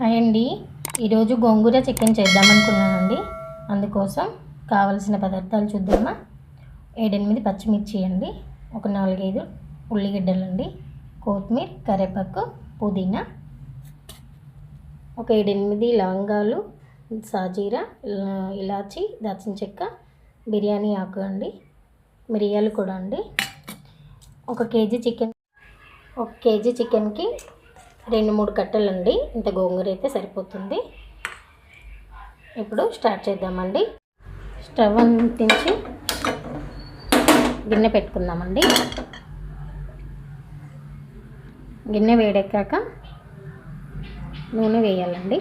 Hi అండి. ఈరోజు గోంగూర chicken చేద్దామనుకున్నానండి. అందుకోసం కావలసిన పదార్థాలు చూద్దామా? ఏడెనిమిది పచ్చిమిర్చి అండి. ఒక నాలుగైదు ఉల్లిగడ్డలు అండి కొత్తిమీర కరివేపాకు పుదీనా. ఒక ఏడెనిమిది లవంగాలు సాజీరా ఇలాచి దాచిన చెక్క బిర్యానీ ఆకు అండి. మిరియాలు కూడా అండి. ఒక కేజీ చికెన్ ఒక కేజీ చికెన్కి రెండు మూడు కట్టలండి. ఇంత గోంగూర అయితే సరిపోతుంది. ఇప్పుడు స్టార్ట్ చేద్దామండి. స్టవ్ అంటించి గిన్నె పెట్టుకుందామండి. గిన్నె వేడెక్కాక నూనె వేయాలండి.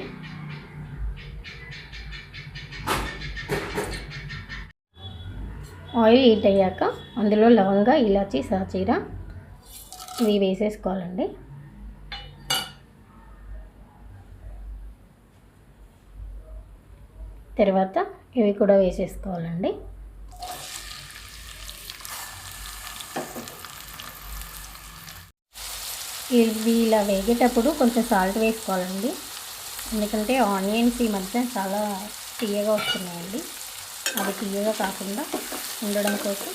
ఆయిల్ హీట్ అయ్యాక అందులో లవంగా ఇలాచి సాచీర ఇవి వేసేసుకోవాలండి. తర్వాత ఇవి కూడా వేసేసుకోవాలండి. ఇవి ఇలా వేగేటప్పుడు కొంచెం సాల్ట్ వేసుకోవాలండి. ఎందుకంటే ఆనియన్స్ ఈ మధ్య చాలా తీయగా వస్తున్నాయండి. అవి తీయగా కాకుండా ఉండడం కోసం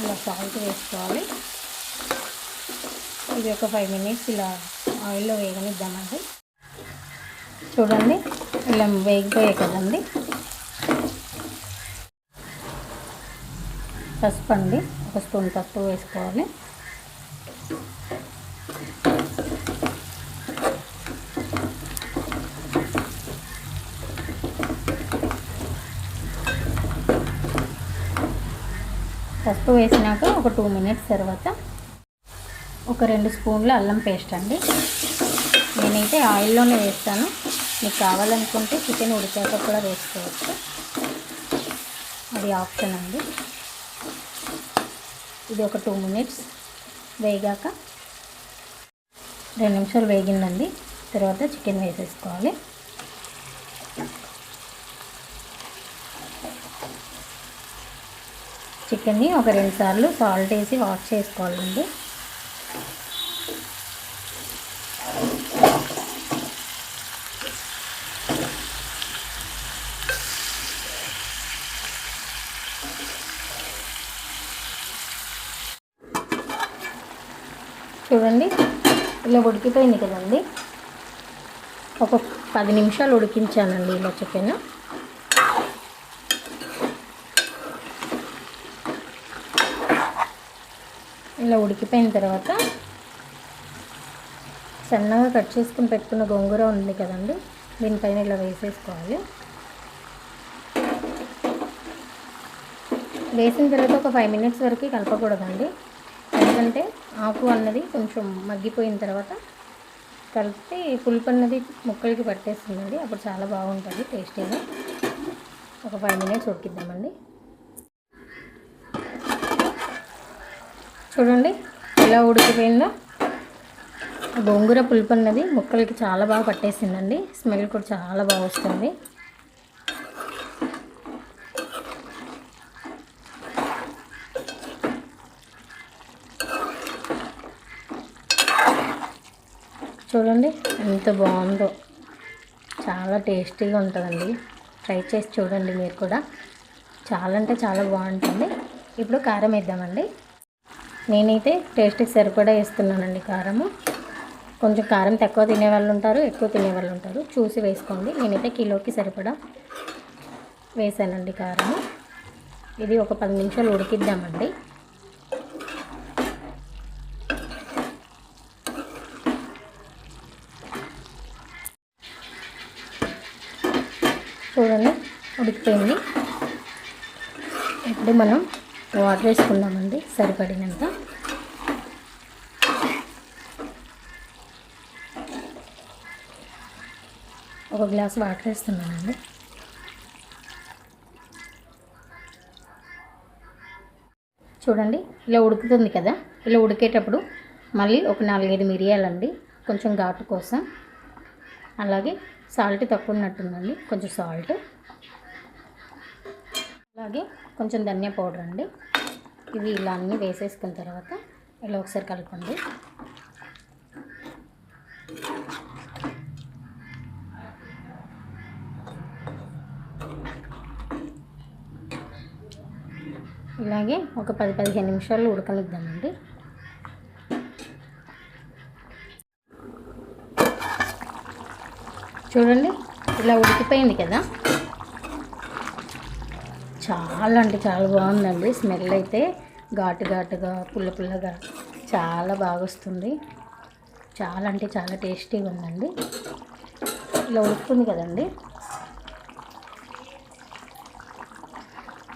ఇలా సాల్ట్ వేసుకోవాలి. ఇది ఒక ఫైవ్ మినిట్స్ ఇలా ఆయిల్లో వేగనిద్దామండి. చూడండి ఇలా వేగిపోయాయి కదండి. పసుపు అండి. ఒక స్పూన్ పసుపు వేసుకోవాలి. పసుపు వేసినాక ఒక టూ మినిట్స్ తర్వాత ఒక రెండు స్పూన్ల అల్లం పేస్ట్ అండి. నేనైతే ఆయిల్లోనే వేస్తాను. మీకు కావాలనుకుంటే చికెన్ ఉడికాక కూడా వేసుకోవచ్చు. అది ఆప్షన్ అండి. ఇది ఒక టూ మినిట్స్ వేగాక రెండు నిమిషాలు వేగిందండి. తర్వాత చికెన్ వేసేసుకోవాలి. చికెన్ని ఒక రెండు సార్లు సాల్ట్ వేసి వాష్ చేసుకోవాలండి. చూడండి. ఇలా ఉడికిపోయింది కదండి. ఒక పది నిమిషాలు ఉడికించానండి ఇలా చికెన్. ఇలా ఉడికిపోయిన తర్వాత సన్నగా కట్ చేసుకుని పెట్టుకున్న గోంగూర ఉంది కదండి. దీనిపైన ఇలా వేసేసుకోవాలి. వేసిన తర్వాత ఒక ఫైవ్ మినిట్స్ వరకు కలపకూడదండి. ఎందుకంటే ఆకు అన్నది కొంచెం మగ్గిపోయిన తర్వాత కలిపితే పులుపు అన్నది ముక్కలకి పట్టేస్తుందండి. అప్పుడు చాలా బాగుంటుంది టేస్టీగా. ఒక ఫైవ్ మినిట్స్ ఉడికిద్దామండి. చూడండి ఎలా ఉడికిపోయిందో? గోంగూర పులుపు అన్నది ముక్కలకి చాలా బాగా పట్టేసిందండి. స్మెల్ కూడా చాలా బాగా వస్తుంది. చూడండి ఎంత బాగుందో. చాలా టేస్టీగా ఉంటుందండి. ట్రై చేసి చూడండి మీరు కూడా. చాలా అంటే చాలా బాగుంటుంది. ఇప్పుడు కారం వేద్దామండి. నేనైతే టేస్ట్కి సరిపడా వేస్తున్నానండి కారము. కొంచెం కారం తక్కువ తినే వాళ్ళు ఉంటారు ఎక్కువ తినే వాళ్ళు ఉంటారు. చూసి వేసుకోండి. నేనైతే కిలోకి సరిపడా వేసానండి కారము. ఇది ఒక పది నిమిషాలు ఉడికిద్దామండి. చూడండి ఉడికిపోయింది. ఇప్పుడు మనం వాటర్ వేసుకుందామండి సరిపడినంత. ఒక గ్లాస్ వాటర్ వేస్తున్నానండి. చూడండి ఇలా ఉడుకుతుంది కదా? ఇలా ఉడికేటప్పుడు మళ్ళీ ఒక నాలుగైదు మిరియాలండి కొంచెం ఘాటు కోసం. అలాగే సాల్ట్ తక్కువ ఉన్నట్టుందండి కొంచెం సాల్ట్. అలాగే కొంచెం ధనియా పౌడర్ అండి. ఇవి ఇలా అన్నీ వేసేసుకున్న తర్వాత ఇలా ఒకసారి కలపండి ఇలాగే ఒక పది పదిహేను నిమిషాలు ఉడకలిద్దామండి చూడండి ఇలా ఉడికిపోయింది కదా. చాలా అంటే చాలా బాగుందండి. స్మెల్ అయితే ఘాటు ఘాటుగా పుల్ల పుల్లగా చాలా బాగా వస్తుంది. చాలా అంటే చాలా టేస్టీగా ఉందండి. ఇలా ఉడుకుతుంది కదండి.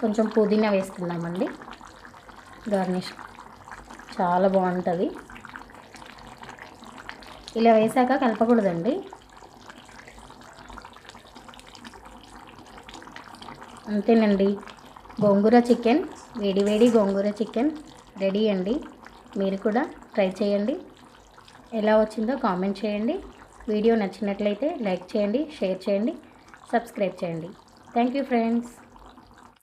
కొంచెం పుదీనా వేసుకున్నామండి గార్నిష్. చాలా బాగుంటుంది. ఇలా వేసాక కలపకూడదండి. అంతేనండి. గోంగూర చికెన్ వేడి వేడి గోంగూర చికెన్ రెడీ అండి. మీరు కూడా ట్రై చేయండి. ఎలా వచ్చిందో కామెంట్ చేయండి. వీడియో నచ్చినట్లయితే లైక్ చేయండి షేర్ చేయండి సబ్స్క్రైబ్ చేయండి. Thank you friends.